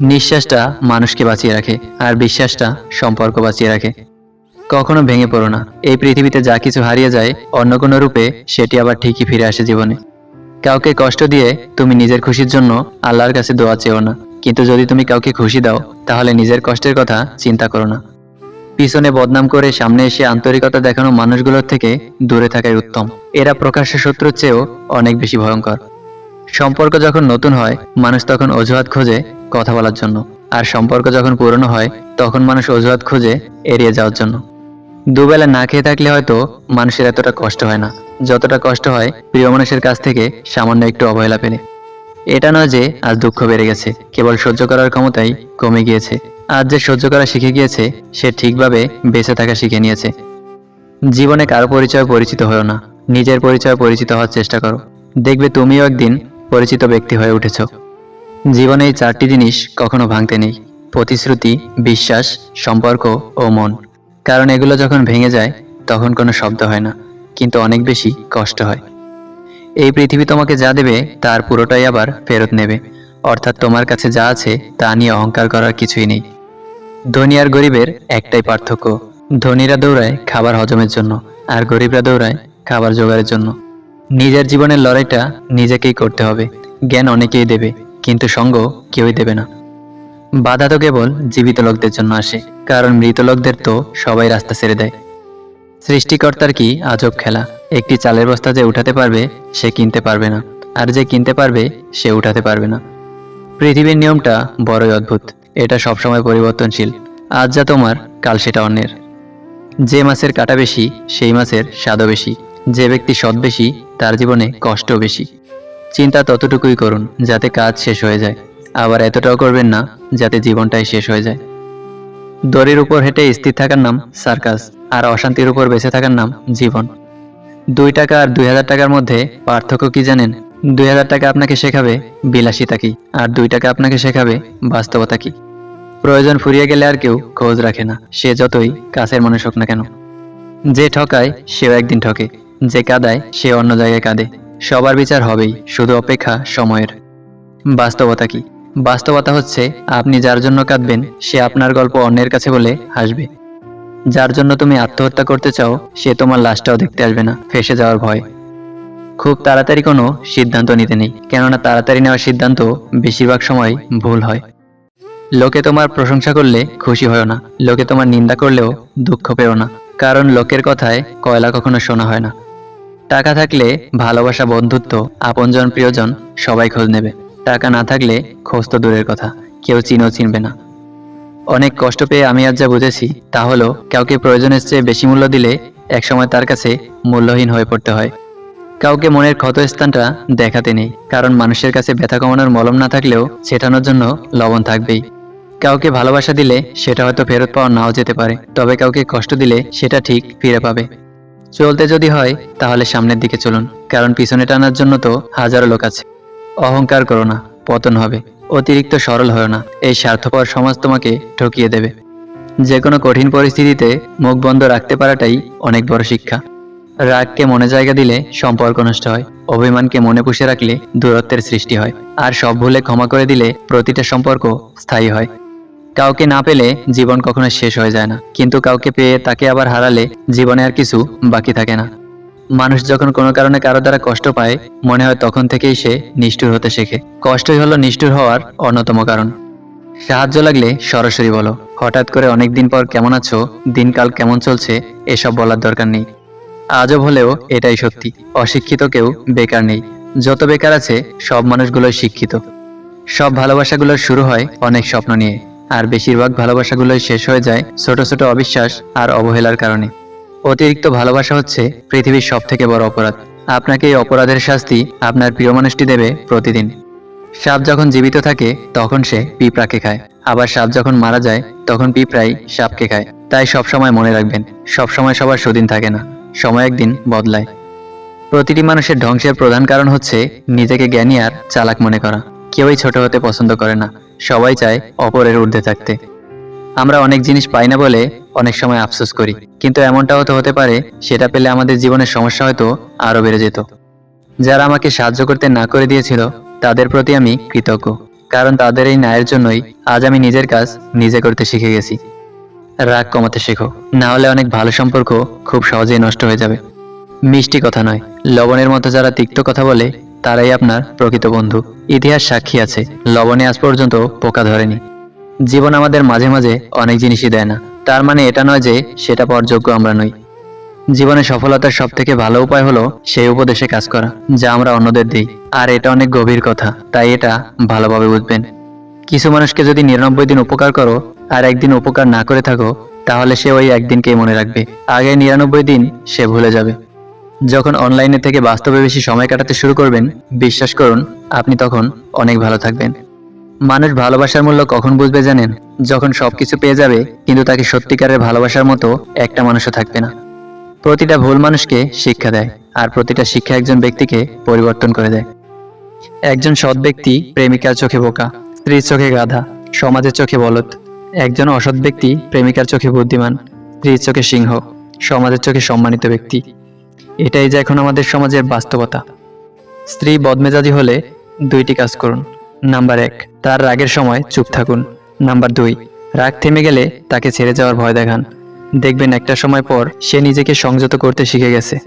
নিঃশ্বাসটা মানুষকে বাঁচিয়ে রাখে আর বিশ্বাসটা সম্পর্ক বাঁচিয়ে রাখে। কখনো ভেঙে পড়ো না। এই পৃথিবীতে যা কিছু হারিয়ে যায় অন্য কোনো রূপে, সেটি আবার ঠিকই ফিরে আসে জীবনে। কাউকে কষ্ট দিয়ে তুমি নিজের খুশির জন্য আল্লাহর কাছে দোয়া চেও না। কিন্তু যদি তুমি কাউকে খুশি দাও, তাহলে নিজের কষ্টের কথা চিন্তা করো না। পিছনে বদনাম করে সামনে এসে আন্তরিকতা দেখানো মানুষগুলোর থেকে দূরে থাকাই উত্তম। এরা প্রকাশ্য শত্রুর চেয়েও অনেক বেশি ভয়ঙ্কর। সম্পর্ক যখন নতুন হয়, মানুষ তখন অজুহাত খোঁজে কথা বলার জন্য। আর সম্পর্ক যখন পুরনো হয়, তখন মানুষ অজুহাত খুঁজে এড়িয়ে যাওয়ার জন্য। দুবেলা না খেয়ে থাকলে হয়তো মানুষের এতটা কষ্ট হয় না। যতটা কষ্ট হয়, প্রিয় মানুষের কাছ থেকে সামান্য একটু অবহেলা পেলে। এটা নয় যে আজ দুঃখ বেড়ে গেছে, কেবল সহ্য করার ক্ষমতাই কমে গিয়েছে। আজ যে সহ্য করা শিখে গিয়েছে, সে ঠিকভাবে বেঁচে থাকা শিখে নিয়েছে। জীবনে কারও পরিচয় পরিচিত হয়েও না। নিজের পরিচয় পরিচিত হওয়ার চেষ্টা করো। দেখবে তুমিও একদিন পরিচিত ব্যক্তি হয়ে উঠেছ। জীবনে এই চারটি জিনিস কখনো ভাঙতে নেই, প্রতিশ্রুতি, বিশ্বাস, সম্পর্ক ও মন। কারণ এগুলো যখন ভেঙে যায়, তখন কোনো শব্দ হয় না, কিন্তু অনেক বেশি কষ্ট হয়। এই পৃথিবী তোমাকে যা দেবে, তার পুরোটাই আবার ফেরত নেবে। অর্থাৎ তোমার কাছে যা আছে, তা নিয়ে অহংকার করার কিছুই নেই। ধনী আর গরিবের একটাই পার্থক্য, ধনীরা দৌড়ায় খাবার হজমের জন্য, আর গরিবরা দৌড়ায় খাবার জোগাড়ের জন্য। নিজের জীবনের লড়াইটা নিজেকেই করতে হবে, জ্ঞান অনেকেই দেবে। কিন্তু সঙ্গ কেউই দেবে না। বাধা তো কেবল জীবিত লোকদের জন্য আসে, কারণ মৃত লোকদের তো সবাই রাস্তা ছেড়ে দেয়। সৃষ্টিকর্তার কি আজব খেলা, একটি চালের বস্তা যে উঠাতে পারবে, সে কিনতে পারবে না, আর যে কিনতে পারবে, সে উঠাতে পারবে না। পৃথিবীর নিয়মটা বড়ই অদ্ভুত, এটা সবসময় পরিবর্তনশীল, আজ যা তোমার, কাল সেটা অন্যের। যে মাছের কাটা বেশি, সেই মাছের স্বাদও বেশি, যে ব্যক্তি সৎ বেশি, তার জীবনে কষ্টও বেশি। চিন্তা ততটুকুই করুন, যাতে কাজ শেষ হয়ে যায়। আবার এতটাও করবেন না, যাতে জীবনটাই শেষ হয়ে যায়। দড়ির উপর হেঁটে স্থির থাকার নাম সার্কাস, আর অশান্তির উপর বেঁচে থাকার নাম জীবন। দুই টাকা আর দুই হাজার টাকার মধ্যে পার্থক্য কি জানেন? দুই হাজার টাকা আপনাকে শেখাবে বিলাসিতা কি, আর দুই টাকা আপনাকে শেখাবে বাস্তবতা কি। প্রয়োজন ফুরিয়ে গেলে আর কেউ খোঁজ রাখে না, সে যতই কাছের মানুষ হোক না কেন। যে ঠকায়, সেও একদিন ঠকে, যে কাদায়, সে অন্য জায়গায় কাঁদে। সবার বিচার হবেই, শুধু অপেক্ষা সময়ের। বাস্তবতা কি? বাস্তবতা হচ্ছে, আপনি যার জন্য কাঁদবেন, সে আপনার গল্প অন্যের কাছে বলে হাসবে। যার জন্য তুমি আত্মহত্যা করতে চাও, সে তোমার লাশটাও দেখতে আসবে না, ফেসে যাওয়ার ভয়। খুব তাড়াতাড়ি কোনো সিদ্ধান্ত নিতে নেই, কেননা তাড়াতাড়ি নেওয়ার সিদ্ধান্ত বেশিরভাগ সময় ভুল হয়। লোকে তোমার প্রশংসা করলে খুশি হয় না, লোকে তোমার নিন্দা করলেও দুঃখ পেও না, কারণ লোকের কথায় কয়লা কখনো শোনা হয় না। টাকা থাকলে ভালোবাসা বন্ধুত্ব, আপনজন, প্রিয়জন সবাই খোঁজ নেবে। টাকা না থাকলে খোঁজ তো দূরের কথা, কেউ চিনও চিনবে না। অনেক কষ্ট পেয়ে আমি আজ যা বুঝেছি, তা হলো কাউকে প্রয়োজনের চেয়ে বেশি মূল্য দিলে একসময় তার কাছে মূল্যহীন হয়ে পড়তে হয়। কাউকে মনের ক্ষত স্থানটা দেখাতে নেই, কারণ মানুষের কাছে ব্যথা কমানোর মলম না থাকলেও ছেটানোর জন্য লবণ থাকবেই। কাউকে ভালোবাসা দিলে সেটা হয়তো ফেরত পাওয়া নাও যেতে পারে, তবে কাউকে কষ্ট দিলে সেটা ঠিক ফিরে পাবে। চলতে যদি হয়, তাহলে সামনের দিকে চলুন, কারণ পিছনে টানার জন্য তো হাজারো লোক আছে। অহংকার করো না, পতন হবে। অতিরিক্ত সরল হয় না, এই স্বার্থপর সমাজ তোমাকে ঠকিয়ে দেবে। যে কোনো কঠিন পরিস্থিতিতে মুখ বন্ধ রাখতে পারাটাই অনেক বড় শিক্ষা। রাগকে মনে জায়গা দিলে সম্পর্ক নষ্ট হয়, অভিমানকে মনে পুষে রাখলে দূরত্বের সৃষ্টি হয়, আর সব ভুলে ক্ষমা করে দিলে প্রতিটা সম্পর্ক স্থায়ী হয়। কাউকে না পেলে জীবন কখনো শেষ হয়ে যায় না। কিন্তু কাউকে পেয়ে তাকে আবার হারালে জীবনে আর কিছু বাকি থাকে না। মানুষ যখন কোনো কারণে কারও দ্বারা কষ্ট পায়, মনে হয় তখন থেকেই সে নিষ্ঠুর হতে শেখে। কষ্টই হলো নিষ্ঠুর হওয়ার অন্যতম কারণ। সাহায্য লাগলে সরাসরি বলো, হঠাৎ করে অনেক দিন পর কেমন আছো, দিনকাল কেমন চলছে, এসব বলার দরকার নেই। আজব হলেও এটাই সত্যি, অশিক্ষিত কেউ বেকার নেই। যত বেকার আছে, সব মানুষগুলোই শিক্ষিত। সব ভালোবাসাগুলোর শুরু হয় অনেক স্বপ্ন নিয়ে। আর বেশিরভাগ ভালোবাসাগুলোই শেষ হয়ে যায় ছোট ছোট অবিশ্বাস আর অবহেলার কারণে। অতিরিক্ত ভালোবাসা হচ্ছে পৃথিবীর সব থেকে বড় অপরাধ। আপনাকে এই অপরাধের শাস্তি আপনার প্রিয় মানুষটি দেবে প্রতিদিন। সাপ যখন জীবিত থাকে, তখন সে পিঁপড়াকে খায়। আবার সাপ যখন মারা যায়, তখন পিঁপড়াই সাপকে খায়। তাই সবসময় মনে রাখবেন, সবসময় সবার সুদিন থাকে না, সময় একদিন বদলায়। প্রতিটি মানুষের ধ্বংসের প্রধান কারণ হচ্ছে নিজেকে জ্ঞানী আর চালাক মনে করা। কেউই ছোট হতে পছন্দ করে না। সবাই চায় অপরের ঊর্ধ্বে থাকতে। আমরা অনেক জিনিস পাই না বলে অনেক সময় আফসোস করি, কিন্তু এমনটাও তো হতে পারে, সেটা পেলে আমাদের জীবনের সমস্যা হয়তো আরও বেড়ে যেত। যারা আমাকে সাহায্য করতে না করে দিয়েছিল, তাদের প্রতি আমি কৃতজ্ঞ, কারণ তাদের এই ন্যায়ের জন্যই আজ আমি নিজের কাজ নিজে করতে শিখে গেছি। রাগ কমাতে শেখো, না হলে অনেক ভালো সম্পর্ক খুব সহজেই নষ্ট হয়ে যাবে। মিষ্টি কথা নয়, লবণের মতো যারা তিক্ত কথা বলে তারাই আপনার প্রকৃত বন্ধু। ইতিহাস সাক্ষী আছে, লবণে আজ পর্যন্ত পোকা ধরেনি। জীবন আমাদের মাঝে মাঝে অনেক জিনিসই দেয় না। তার মানে এটা নয় যে সেটা পাওয়ার যোগ্য আমরা নই। জীবনে সফলতার সব থেকে ভালো উপায় হলো সেই উপদেশে কাজ করা, যা আমরা অন্যদের দিই। আর এটা অনেক গভীর কথা, তাই এটা ভালোভাবে বুঝবেন। কিছু মানুষকে যদি নিরানব্বই দিন উপকার করো, আর একদিন উপকার না করে থাকো, তাহলে সে ওই একদিনকেই মনে রাখবে। আগে নিরানব্বই দিন সে ভুলে যাবে। যখন অনলাইনে থেকে বাস্তবে বেশি সময় কাটাতে শুরু করবেন, বিশ্বাস করুন, আপনি তখন অনেক ভালো থাকবেন। মানুষ ভালোবাসার মূল্য কখন বুঝবে জানেন? যখন সবকিছু পেয়ে যাবে, কিন্তু তাকে সত্যিকারের ভালোবাসার মতো একটা মানুষও থাকবে না। প্রতিটা ভুল মানুষকে শিক্ষা দেয়, আর প্রতিটা শিক্ষা একজন ব্যক্তিকে পরিবর্তন করে দেয়। একজন সৎ ব্যক্তি প্রেমিকার চোখে বোকা, স্ত্রীর চোখে গাধা, সমাজের চোখে বলদ। একজন অসৎ ব্যক্তি প্রেমিকার চোখে বুদ্ধিমান, স্ত্রীর চোখে সিংহ, সমাজের চোখে সম্মানিত ব্যক্তি। এটাই যে এখন আমাদের সমাজের বাস্তবতা। স্ত্রী বদমেজাজি হলে দুইটি কাজ করুন। নাম্বার এক, তার রাগের সময় চুপ থাকুন। নাম্বার দুই, রাগ থেমে গেলে তাকে ছেড়ে যাওয়ার ভয় দেখান। দেখবেন একটা সময় পর সে নিজেকে সংযত করতে শিখে গেছে।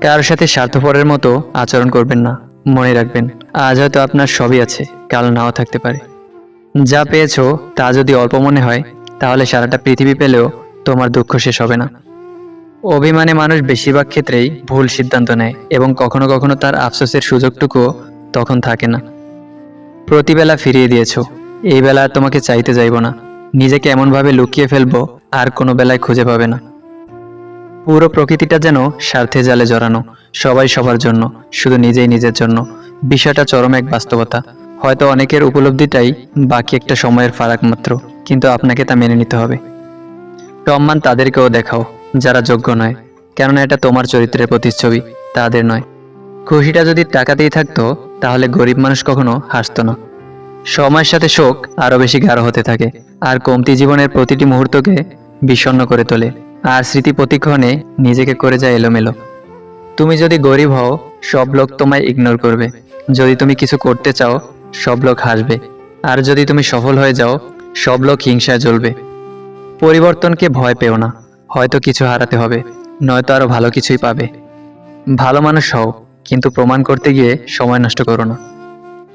কারোর সাথে স্বার্থপরের মতো আচরণ করবেন না। মনে রাখবেন, আজ হয়তো আপনার সবই আছে, কাল নাও থাকতে পারে। যা পেয়েছ তা যদি অল্প মনে হয়, তাহলে সারাটা পৃথিবী পেলেও তোমার দুঃখ শেষ হবে না। অভিমানে মানুষ বেশিরভাগ ক্ষেত্রেই ভুল সিদ্ধান্ত নেয় এবং কখনো কখনো তার আফসোসের সুযোগটুকুও তখন থাকে না। প্রতিবেলা ফিরিয়ে দিয়েছ। এই বেলা আর তোমাকে চাইতে যাইব না। নিজেকে এমনভাবে লুকিয়ে ফেলব আর কোনো বেলায় খুঁজে পাবে না। পুরো প্রকৃতিটা যেন স্বার্থে জালে জড়ানো, সবাই সবার জন্য, শুধু নিজেই নিজের জন্য। বিষয়টা চরম এক বাস্তবতা। হয়তো অনেকের উপলব্ধিটাই বাকি একটা সময়ের ফারাক মাত্র, কিন্তু আপনাকে তা মেনে নিতে হবে। সম্মান তাদেরকেও দেখাও। যারা যোগ্য নয়, কেননা এটা তোমার চরিত্রের প্রতিচ্ছবি, তাদের নয়। খুশিটা যদি টাকাতেই থাকতো, তাহলে গরিব মানুষ কখনো হাসতো না। সময়ের সাথে শোক আরও বেশি গাঢ় হতে থাকে, আর কমতি জীবনের প্রতিটি মুহূর্তকে বিষণ্ণ করে তোলে, আর স্মৃতি প্রতিক্ষণে নিজেকে করে যায় এলোমেলো। তুমি যদি গরিব হও, সব লোক তোমায় ইগনোর করবে। যদি তুমি কিছু করতে চাও, সব লোক হাসবে। আর যদি তুমি সফল হয়ে যাও, সব লোক হিংসায় জ্বলবে। পরিবর্তনকে ভয় পেও না। হয়তো কিছু হারাতে হবে, নয়তো আরও ভালো কিছুই পাবে। ভালো মানুষ হও, কিন্তু প্রমাণ করতে গিয়ে সময় নষ্ট করো না।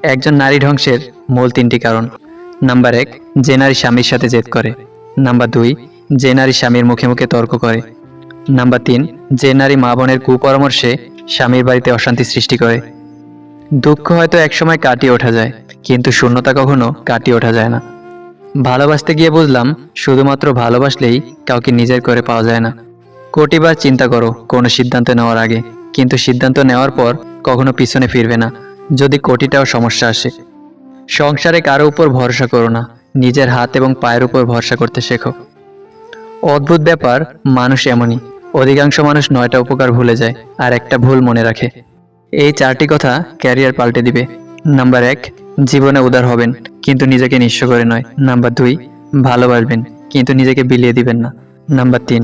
একজন নারী ধ্বংসের মূল তিনটি কারণ। নাম্বার এক, যে নারী স্বামীর সাথে জেদ করে। নাম্বার দুই, যে নারী স্বামীর মুখে মুখে তর্ক করে। নাম্বার তিন, যে নারী মা বোনের কুপরামর্শে স্বামীর বাড়িতে অশান্তি সৃষ্টি করে। দুঃখ হয়তো একসময় কাটিয়ে ওঠা যায়, কিন্তু শূন্যতা কখনো কাটিয়ে ওঠা যায় না। ভালোবাসতে গিয়ে বুঝলাম, শুধুমাত্র ভালোবাসলেই কাউকে নিজের করে পাওয়া যায় না। কোটিবার চিন্তা করো, কোনো সিদ্ধান্ত নেওয়ার আগে। কিন্তু সিদ্ধান্ত নেওয়ার পর কখনো পিছনে ফিরবে না, যদি কোটিটাও সমস্যা আসে। সংসারে কারও উপর ভরসা করো না, নিজের হাত এবং পায়ের উপর ভরসা করতে শেখো। অদ্ভুত ব্যাপার, মানুষ এমনই। অধিকাংশ মানুষ নয়টা উপকার ভুলে যায়, আর একটা ভুল মনে রাখে। এই চারটি কথা ক্যারিয়ার পাল্টে দিবে। নাম্বার এক, জীবনে উদার হবেন। কিন্তু নিজেকে নিঃস্ব করে নয়। নাম্বার দুই, ভালোবাসবেন, কিন্তু নিজেকে বিলিয়ে দিবেন না। নাম্বার তিন,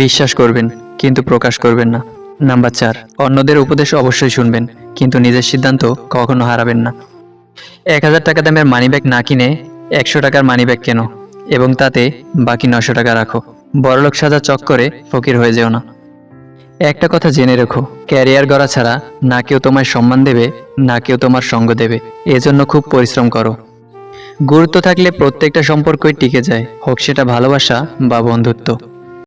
বিশ্বাস করবেন, কিন্তু প্রকাশ করবেন না। নাম্বার চার, অন্যদের উপদেশ অবশ্যই শুনবেন, কিন্তু নিজের সিদ্ধান্ত কখনো হারাবেন না। এক হাজার টাকা দামের মানিব্যাগ না কিনে একশো টাকার মানিব্যাগ কেনো, এবং তাতে বাকি নশো টাকা রাখো। বড়লোক সাজা চক্করে ফকির হয়ে যেও না। একটা কথা জেনে রেখো, ক্যারিয়ার গড়া ছাড়া না কেউ তোমায় সম্মান দেবে, না কেউ তোমার সঙ্গ দেবে। এজন্য খুব পরিশ্রম করো। গুরুত্ব থাকলে প্রত্যেকটা সম্পর্কই টিকে যায়। হোক সেটা ভালোবাসা বা বন্ধুত্ব।